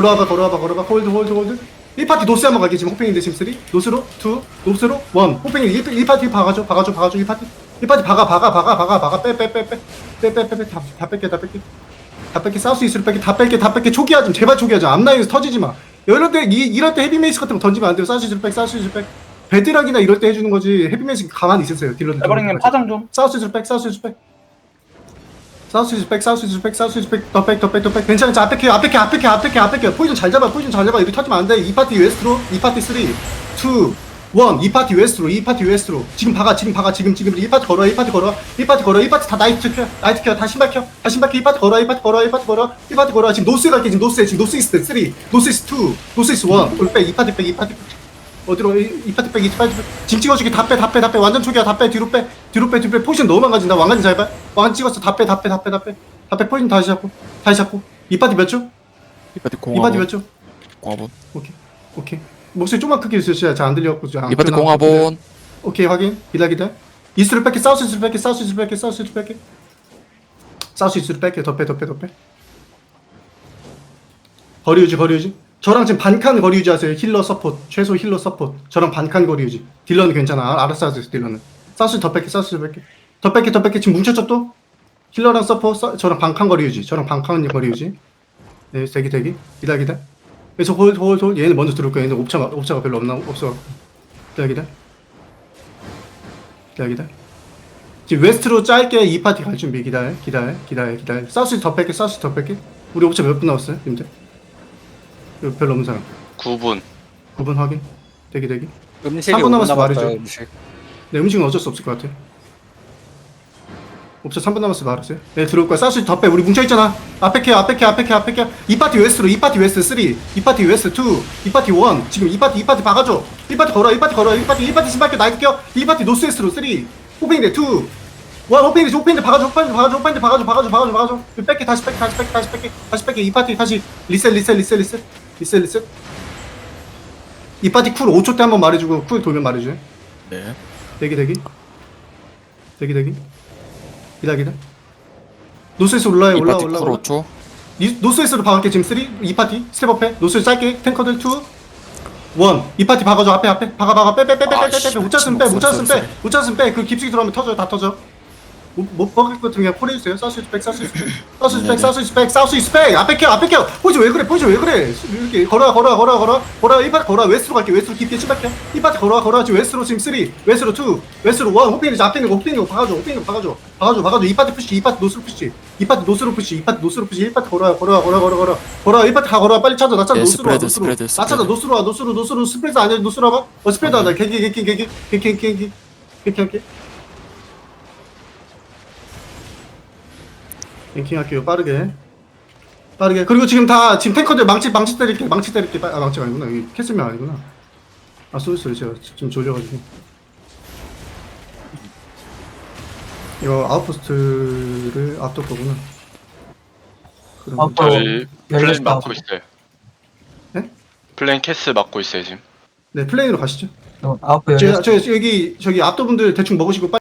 걸어와봐 걸어와봐 걸어봐. 홀드 홀드 홀드. 1파티 노스 한번 갈게 지금 호팽인데 지금 3 노스로 2 노스로 1 호팽이 1, 1파티 박아줘 박아줘 박아줘 1파티. 1파티 박아 박아 박아 박아 박아. 빼 빼 빼 빼. 빼 빼빼다다 뺄게 다 뺄게 다 뺄게 사우스 이스로 뺄게 다 뺄게 다 뺄게 초기화 좀 제발 초기화 좀. 앞라인에서 터지지 마. 이럴 때 이, 이럴 때 헤비메이스 같은 거 던지면 안 돼요. 사우스 이스로 백 사우스 이스로 백 베드락이나 이럴 때 해주는 거지. 헤비메이스 가만히 있으세요 딜러들 에버링님 파장 좀. 사우스 이즈 백 사우스 이즈 백 사우스 이즈 백 사우스 이즈 백 사우스 이즈 백 더백 더백 더백 괜찮아 자 앞에 켜 앞에 켜 앞에 켜 앞에 켜 앞에 켜 포지션 잘 잡아 포지션 잘 잡아 이렇게 터지면 안돼 이 파티 웨스트로 이 파티 3 2 1이 파티 웨스트로 이 파티 웨스트로 지금 박아 지금 박아 지금 지금 이 파티 걸어 이 파티 걸어 이 파티 걸어 이 파티 다 나이트 켜 나이트 켜 다 신발 켜 다 신발 켜 이 파티 걸어 이 파티 걸어 이 파티 걸어 이 파티 걸어 지금 노스에 갈게 지금 노스에 지금 노스 이스트 3 노스 이스트 2 노스 이스트 1 돌백 이 파티 백이 파티 어디로 이, 이 파티 빼, 이 파티 빼. 짐 찍어줄게 다 빼, 다 빼, 다 빼. 완전 초기야, 다 빼, 뒤로 빼, 뒤로 빼, 뒤로 빼. 포지션 너무 망가진다. 왕관지 잘 봐. 왕관 찍었어, 다 빼, 다 빼, 다 빼, 다 빼. 다 빼, 포지션 다시 잡고, 다시 잡고. 이 파티 몇 초? 이 파티 이 파티 공화본 몇 초? 공화본 오케이, 오케이. 목소리 좀만 크게 해주세요. 잘안 들려갖고. 잘이 파티 안 공화본 오케이, 확인. 기다, 기다. 이스트로 뺄게, 사우스 이스트로 뺄게, 사우스 이스트로 뺄게, 사우스 이스트로 뺄게. 사우스 이스트로 뺄게, 더 빼, 더 빼, 더 빼. 거리 유지, 거리 유지. 저랑 지금 반칸 거리 유지하세요. 힐러 서포트, 최소 힐러 서포트. 저랑 반칸 거리 유지. 딜러는 괜찮아. 알아서 하세요, 딜러는. 사우스 더 뺄게, 사우스 더 뺄게. 더 뺄게, 더 뺄게. 지금 뭉쳤죠 또? 힐러랑 서포트, 서- 저랑 반칸 거리 유지. 저랑 반칸 거리 유지. 네, 대기, 대기. 기다, 기다. 그래서 홀, 홀, 홀. 얘는 먼저 들어올 거야. 얘는 옵차가, 옵차가 별로 없나, 없어. 기다, 기다. 기다, 기다. 지금 웨스트로 짧게 이 파티 갈 준비. 기다려, 기다려, 기다려, 기다려. 사우스 더 뺄게, 사우스 더 뺄게. 우리 옵차 몇 분 남았어요, 님들? 이거 별로 없는 사람. 9분 9분 확인. 대기, 대기. 음식이 3분 5분 남았어. 말해줘. 음식. 네, 음식은 어쩔 수 없을 것 같아. 옵차 3분 남았어, 말하세요. 네, 들어올 거야. 사우스 더 빼. 우리 뭉쳐있잖아. 앞에 캐, 앞에 캐, 앞에 캐, 앞에 캐. 이 파티 웨스트로, 이 파티 웨스트 3, 이 파티 웨스트 2, 이 파티 1. 지금 이 파티, 이 파티 박아줘. 이 파티 걸어, 이 파티 걸어, 이 파티, 이 파티 신발켜, 나이트 껴. 이 파티 노스 웨스트로 3, 호핑인데 2, 와 오펜인데 오펜인데 박아줘 오펜인데 박아줘 오펜인데 박아줘 박아줘 박아줘 박아줘. 뺄게 다시 뺄게 다시 뺄게 다시 뺄게 다시 뺄게 이 파티 다시 리셋 리셋 리셋 리셋. 리셋 리셋. 이 파티 쿨 5초 때 한번 말해주고 쿨 돌면 말해줘 네. 대기 대기. 대기 대기. 기다 기다. 노스에서 올라요 이 올라 올라 쿨 올라 5초? 이- 노스에서로 박을게 지금 3이 파티? 스텝업해? 노스 짧게? 탱커들 2 1이 파티 박아줘 앞에 앞에. 박아 박아. 빼빼빼빼 아씨, 빼빼못 찼으면 빼못 쏘리, 찼으면 쏘리, 빼못 찼으면 빼그 깊숙이 들어가면 터져요 다 터져 못, 못 먹을 것 그냥 콜해주세요 사우스 백 사우스 백 사우스 백 사우스 백 사우스 백 앞에 켜 앞에 켜 포지 왜 그래 포지 왜 그래 이렇게 걸어와 걸어와 걸어와 걸어와 걸어와 이 파티 걸어와 웨스트로 갈게 웨스트로 깊게 침박해 이 파티 걸어와 걸어와 지금 웨스트로 지금 3 웨스트로 2 웨스트로 1 호핑이 앞에 있는 거 호핑이 박아줘 호핑이 박아줘 박아줘 박아줘 이 파티 푸시 이 파티 노스로 푸시 이 파티 노스로 푸시 이 파티 노스로 푸시 이 파티 걸어와 걸어와 걸어와 걸어와 걸어와 걸어와 이 파티 다 걸어와 빨리 찾아 나 찾아 네, 노스로 와 스프레드, 노스로 스프레드, 나 찾아 스프레드. 노스로 와 노스로 노스로 스프레드 아니야 노스로 와봐 어 스프레드 하다 개개 개개 개개 개개 개개 개개 개개 랭킹 할게요 빠르게. 빠르게. 그리고 지금 다 지금 탱커들 망치 망치 때릴게 망치 때릴게. 빠- 아 망치가 아니구나. 여기 캐슬명 아니구나. 아 쏘리 쏘리 제가. 좀 졸려가지고. 이거 아웃포스트를 앞둘 거구나. 그럼 아웃포- 저희. 플레인 막고 있어요. 네? 플레인 캐스 막고 있어요 지금. 네 플레이로 가시죠. 어, 아웃포 저, 열렸어. 저 여기 저기 앞도 분들 대충 먹으시고 빨리